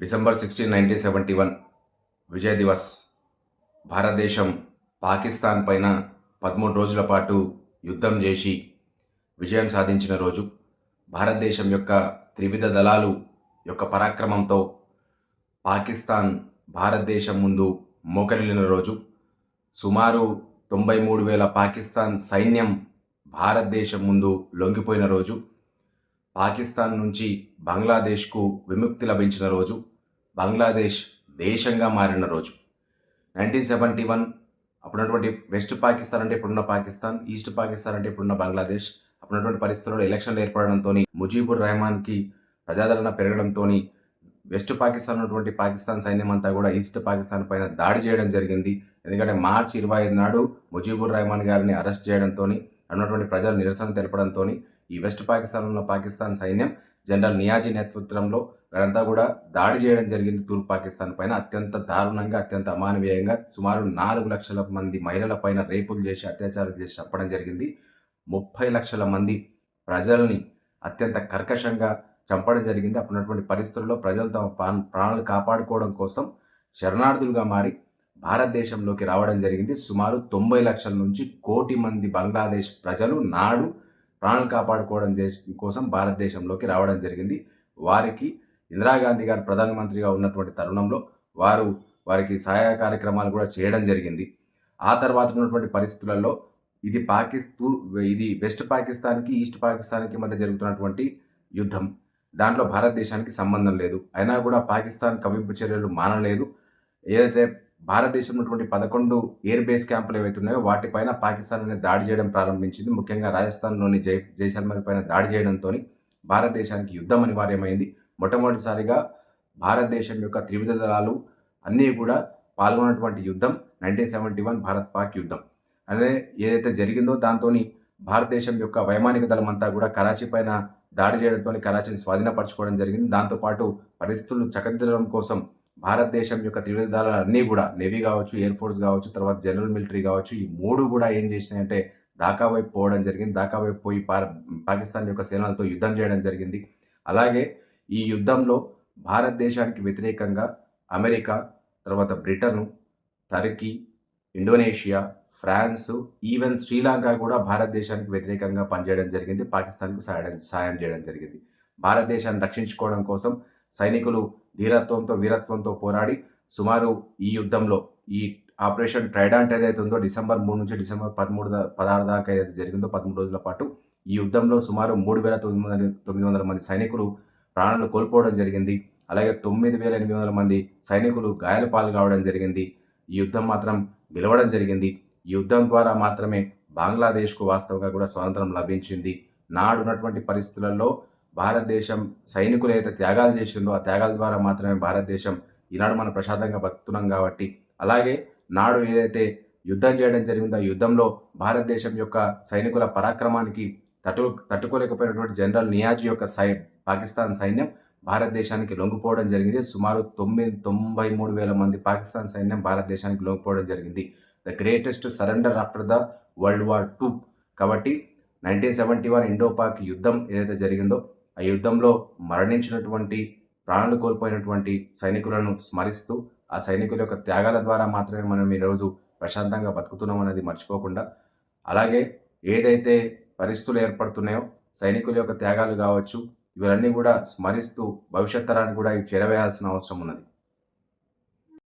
December sixteen nineteen seventy one Vijay Diwas. భారతదేశం పాకిస్తాన్ పైన పదమూడు రోజుల పాటు యుద్ధం చేసి విజయం సాధించిన రోజు. భారతదేశం యొక్క త్రివిధ దళాలు యొక్క పరాక్రమంతో పాకిస్తాన్ భారతదేశం ముందు మోకరిల్లిన రోజు. సుమారు తొంభై మూడు వేల పాకిస్తాన్ సైన్యం భారతదేశం ముందు లొంగిపోయిన రోజు. పాకిస్తాన్ నుంచి బంగ్లాదేశ్కు విముక్తి లభించిన రోజు బంగ్లాదేశ్ దేశంగా మారిన రోజు. నైన్టీన్ సెవెంటీ వన్ అప్పుడున్నటువంటి వెస్ట్ పాకిస్తాన్ అంటే ఇప్పుడున్న పాకిస్తాన్ ఈస్ట్ పాకిస్తాన్ అంటే ఇప్పుడున్న బంగ్లాదేశ్ అప్పుడున్నటువంటి పరిస్థితుల్లో ఎలక్షన్లు ఏర్పడడంతో ముజీబుర్ రెహమాన్కి ప్రజాదరణ పెరగడంతో వెస్ట్ పాకిస్తాన్ ఉన్నటువంటి పాకిస్తాన్ సైన్యం అంతా కూడా ఈస్ట్ పాకిస్తాన్ పైన దాడి చేయడం జరిగింది. ఎందుకంటే మార్చి ఇరవై ఐదు నాడు ముజీబుర్ రెహమాన్ గారిని అరెస్ట్ చేయడంతో ఉన్నటువంటి ప్రజలు నిరసన తెలపడంతో ఈ వెస్ట్ పాకిస్తాన్ ఉన్న పాకిస్తాన్ సైన్యం జనరల్ నియాజీ నేతృత్వంలో వారంతా కూడా దాడి చేయడం జరిగింది. తూర్పు పాకిస్తాన్ పైన అత్యంత దారుణంగా అత్యంత అమానవీయంగా సుమారు నాలుగు లక్షల మంది మహిళల పైన రేపులు చేసి అత్యాచారం చేసి చంపడం జరిగింది. ముప్పై లక్షల మంది ప్రజల్ని అత్యంత కర్కశంగా చంపడం జరిగింది. అప్పుడున్నటువంటి పరిస్థితుల్లో ప్రజలు తమ ప్రాణ- ప్రాణాలు కాపాడుకోవడం కోసం శరణార్థులుగా మారి భారతదేశంలోకి రావడం జరిగింది. సుమారు తొంభై లక్షల నుంచి కోటి మంది బంగ్లాదేశ్ ప్రజలు నాడు ప్రాణాలు కాపాడుకోవడం దేశ కోసం భారతదేశంలోకి రావడం జరిగింది. వారికి ఇందిరాగాంధీ గారు ప్రధానమంత్రిగా ఉన్నటువంటి తరుణంలో వారు వారికి సహాయ కార్యక్రమాలు కూడా చేయడం జరిగింది. ఆ తర్వాత ఉన్నటువంటి పరిస్థితులలో ఇది పాకిస్తూ ఇది వెస్ట్ పాకిస్తాన్కి ఈస్ట్ పాకిస్తాన్కి మధ్య జరుగుతున్నటువంటి యుద్ధం. దాంట్లో భారతదేశానికి సంబంధం లేదు. అయినా కూడా పాకిస్తాన్ కవింపు చర్యలు మానలేదు. ఏదైతే భారతదేశంలో ఉన్నటువంటి పదకొండు ఎయిర్ బేస్ క్యాంపులు ఏవైతే ఉన్నాయో వాటిపైన పాకిస్తాన్ అనేది దాడి చేయడం ప్రారంభించింది. ముఖ్యంగా రాజస్థాన్లోని జై జైసల్మర్ పైన దాడి చేయడంతో భారతదేశానికి యుద్ధం అనివార్యమైంది. మొట్టమొదటిసారిగా భారతదేశం యొక్క త్రివిధ దళాలు అన్నీ కూడా పాల్గొన్నటువంటి యుద్ధం nineteen seventy one Bharat Pak యుద్ధం. అదే ఏదైతే జరిగిందో దాంతో భారతదేశం యొక్క వైమానిక దళం అంతా కూడా కరాచీ పైన దాడి చేయడంతో కరాచీని స్వాధీనపరచుకోవడం జరిగింది. దాంతోపాటు పరిస్థితులను చక్కదిద్దడం కోసం భారతదేశం యొక్క త్రివిధ దళాలు అన్నీ కూడా నేవీ కావచ్చు ఎయిర్ ఫోర్స్ కావచ్చు తర్వాత జనరల్ మిలిటరీ కావచ్చు ఈ మూడు కూడా ఏం చేసినాయంటే ఢాకా వైపు పోవడం జరిగింది. ఢాకా వైపు పోయి పాకిస్తాన్ యొక్క సేనలతో యుద్ధం చేయడం జరిగింది. అలాగే ఈ యుద్ధంలో భారతదేశానికి వ్యతిరేకంగా అమెరికా తర్వాత Britain Turkey Indonesia France even Sri Lanka కూడా భారతదేశానికి వ్యతిరేకంగా పనిచేయడం జరిగింది. పాకిస్తాన్కు సాయం సాయం చేయడం జరిగింది. భారతదేశాన్ని రక్షించుకోవడం కోసం సైనికులు ధీరత్వంతో వీరత్వంతో పోరాడి సుమారు ఈ యుద్ధంలో ఈ ఆపరేషన్ ట్రైడాంట్ ఏదైతే ఉందో డిసెంబర్ మూడు నుంచి డిసెంబర్ పదమూడు పదహారు దాకా ఏదైతే జరిగిందో పదమూడు రోజుల పాటు ఈ యుద్ధంలో సుమారు మూడు వేల తొమ్మిది వందల తొమ్మిది వందల మంది సైనికులు ప్రాణాలు కోల్పోవడం జరిగింది. అలాగే తొమ్మిది వేల ఎనిమిది వందల మంది సైనికులు గాయాల పాలు కావడం జరిగింది. ఈ యుద్ధం మాత్రం గెలవడం జరిగింది. ఈ యుద్ధం ద్వారా మాత్రమే బంగ్లాదేశ్కు వాస్తవంగా కూడా స్వాతంత్రం లభించింది. నాడున్నటువంటి పరిస్థితులలో భారతదేశం సైనికులు అయితే త్యాగాలు చేసిందో ఆ త్యాగాల ద్వారా మాత్రమే భారతదేశం ఈనాడు మనం ప్రశాంతంగా బతుకుతున్నాం కాబట్టి అలాగే నాడు ఏదైతే యుద్ధం చేయడం జరిగిందో ఆ యుద్ధంలో భారతదేశం యొక్క సైనికుల పరాక్రమానికి తట్టు తట్టుకోలేకపోయినటువంటి జనరల్ నియాజీ యొక్క సై పాకిస్తాన్ సైన్యం భారతదేశానికి లొంగిపోవడం జరిగింది. సుమారు తొమ్మిది తొంభై మూడు వేల మంది పాకిస్తాన్ సైన్యం భారతదేశానికి లొంగిపోవడం జరిగింది. The greatest surrender after the world war two. కాబట్టి nineteen seventy one Indo Pak యుద్ధం ఏదైతే జరిగిందో ఆ యుద్ధంలో మరణించినటువంటి ప్రాణాలు కోల్పోయినటువంటి సైనికులను స్మరిస్తూ ఆ సైనికుల యొక్క త్యాగాల ద్వారా మాత్రమే మనం ఈరోజు ప్రశాంతంగా బతుకుతున్నాం అనేది మర్చిపోకుండా అలాగే ఏదైతే పరిస్థితులు ఏర్పడుతున్నాయో సైనికుల యొక్క త్యాగాలు కావచ్చు ఇవన్నీ కూడా స్మరిస్తూ భవిష్యత్ తరానికి కూడా ఇవి చేరవేయాల్సిన అవసరం ఉన్నది.